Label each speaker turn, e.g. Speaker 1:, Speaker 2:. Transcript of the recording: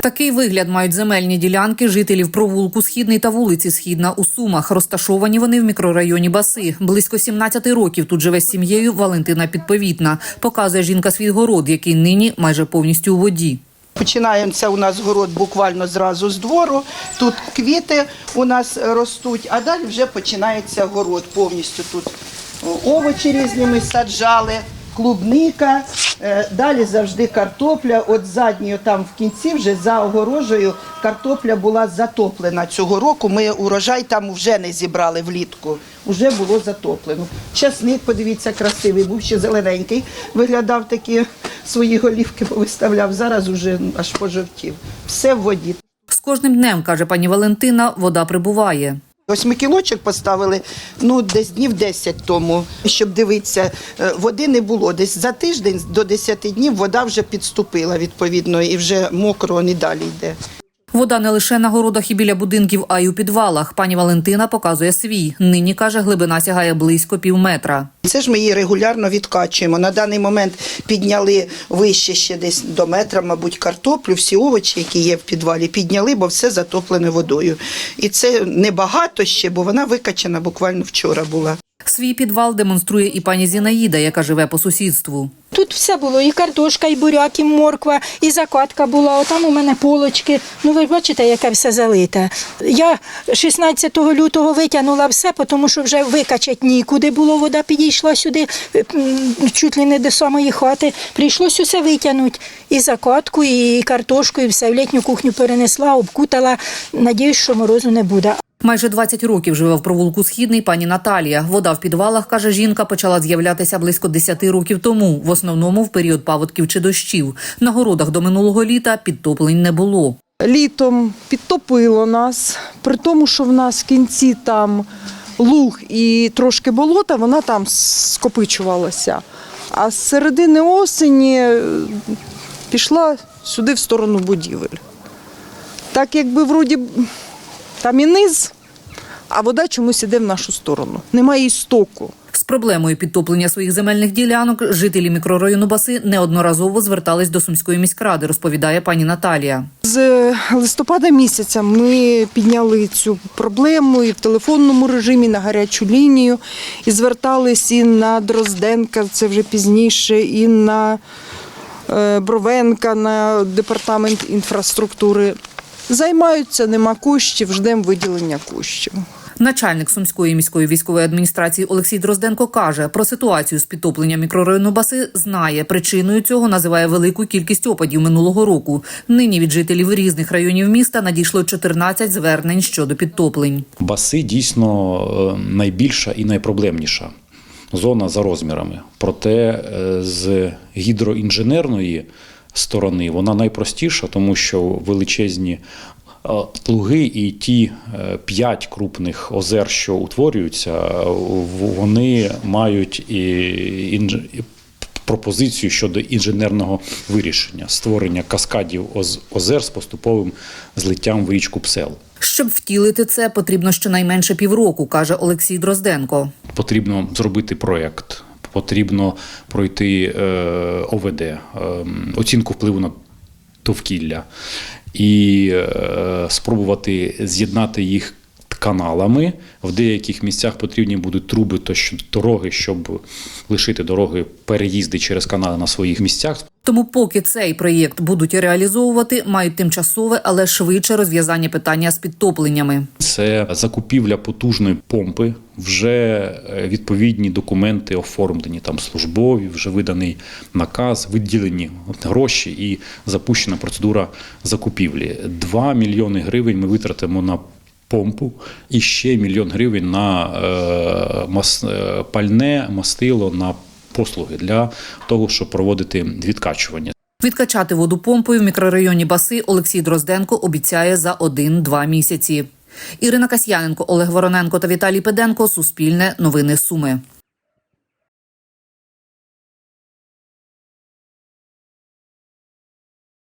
Speaker 1: Такий вигляд мають земельні ділянки жителів провулку Східний та вулиці Східна у Сумах. Розташовані вони в мікрорайоні Баси. Близько 17 років тут живе з сім'єю Валентина Підповітна. Показує жінка свій город, який нині майже повністю у воді.
Speaker 2: Починається у нас город буквально зразу з двору. Тут квіти у нас ростуть, а далі вже починається город повністю. Тут овочі різні ми саджали, клубника, е, далі завжди картопля. От задньої там в кінці, вже за огорожею, картопля була затоплена цього року. Ми урожай там вже не зібрали влітку, вже було затоплено. Часник, подивіться, красивий, був ще зелененький, виглядав такі свої голівки повиставляв. Зараз уже аж пожовтів. Все в воді.
Speaker 1: З кожним днем, каже пані Валентина, вода прибуває.
Speaker 2: Ось кілочок поставили ну десь днів 10 тому, щоб дивитися, Е, води не було. Десь за тиждень до 10 днів вода вже підступила відповідно, і вже мокро не далі йде.
Speaker 1: Вода не лише на городах і біля будинків, а й у підвалах. Пані Валентина показує свій. Нині каже, глибина сягає близько пів метра.
Speaker 2: Це ж ми її регулярно відкачуємо. На даний момент підняли вище ще десь до метра, мабуть, картоплю, всі овочі, які є в підвалі, підняли, бо все затоплене водою. І це небагато ще, бо вона викачана буквально вчора була.
Speaker 1: Свій підвал демонструє і пані Зінаїда, яка живе по сусідству.
Speaker 3: Тут все було, і картошка, і буряк, і морква, і закатка була. Отам у мене полочки. Ну ви бачите, яке все залите. Я 16 лютого витягнула все, тому що вже викачать нікуди було. Вода підійшла сюди, чуть ли не до самої хати. Прийшлось усе витягнути. І закатку, і картошку, і все в літню кухню перенесла, обкутала. Надіюсь, що морозу не буде.
Speaker 1: Майже 20 років живе в провулку Східний пані Наталія. Вода в підвалах, каже жінка, почала з'являтися близько 10 років тому, в основному в період паводків чи дощів. На городах до минулого літа підтоплень не було.
Speaker 4: літом підтопило нас, при тому, що в нас в кінці там луг і трошки болота, вона там скопичувалася. А з середини осені е, пішла сюди в сторону будівель. Так якби вроді там і низ, а вода чомусь іде в нашу сторону. Немає істоку.
Speaker 1: З проблемою підтоплення своїх земельних ділянок жителі мікрорайону Баси неодноразово звертались до сумської міськради, розповідає пані Наталія.
Speaker 4: З листопада місяця ми підняли цю проблему і в телефонному режимі на гарячу лінію, і звертались і на Дрозденка, це вже пізніше, і на е, Бровенка, на департамент інфраструктури. Займаються, нема коштів, ждемо виділення коштів.
Speaker 1: Начальник сумської міської військової адміністрації Олексій Дрозденко каже, про ситуацію з підтопленням мікрорайону Баси знає. Причиною цього називає велику кількість опадів минулого року. Нині від жителів різних районів міста надійшло 14 звернень щодо підтоплень.
Speaker 5: Баси дійсно е, найбільша і найпроблемніша зона за розмірами. Проте е, з гідроінженерної сторони вона найпростіша, тому що величезні е, плуги і ті е, п'ять крупних озер, що утворюються, е, вони мають і інж- пропозицію щодо інженерного вирішення створення каскадів оз- озер з поступовим злиттям в річку Псел.
Speaker 1: Щоб втілити це, потрібно щонайменше півроку, каже Олексій Дрозденко.
Speaker 5: потрібно зробити проєкт, потрібно пройти ОВД, е, оцінку впливу на довкілля і е, спробувати з'єднати їх каналами. В деяких місцях потрібні будуть труби, то що дороги, щоб лишити дороги переїзди через канали на своїх місцях.
Speaker 1: Тому, поки цей проєкт будуть реалізовувати, мають тимчасове, але швидше розв'язання питання з підтопленнями.
Speaker 5: Це закупівля потужної помпи. Вже е, відповідні документи оформлені там службові, вже виданий наказ, виділені гроші і запущена процедура закупівлі. 2 мільйони гривень ми витратимо на помпу і ще мільйон гривень на е, е, пальне мастило на послуги для того, щоб проводити відкачування.
Speaker 1: Відкачати воду помпою в мікрорайоні Баси Олексій Дрозденко обіцяє за 1-2 місяці. Ірина Касьяненко, Олег Вороненко та Віталій Педенко. Суспільне новини Суми.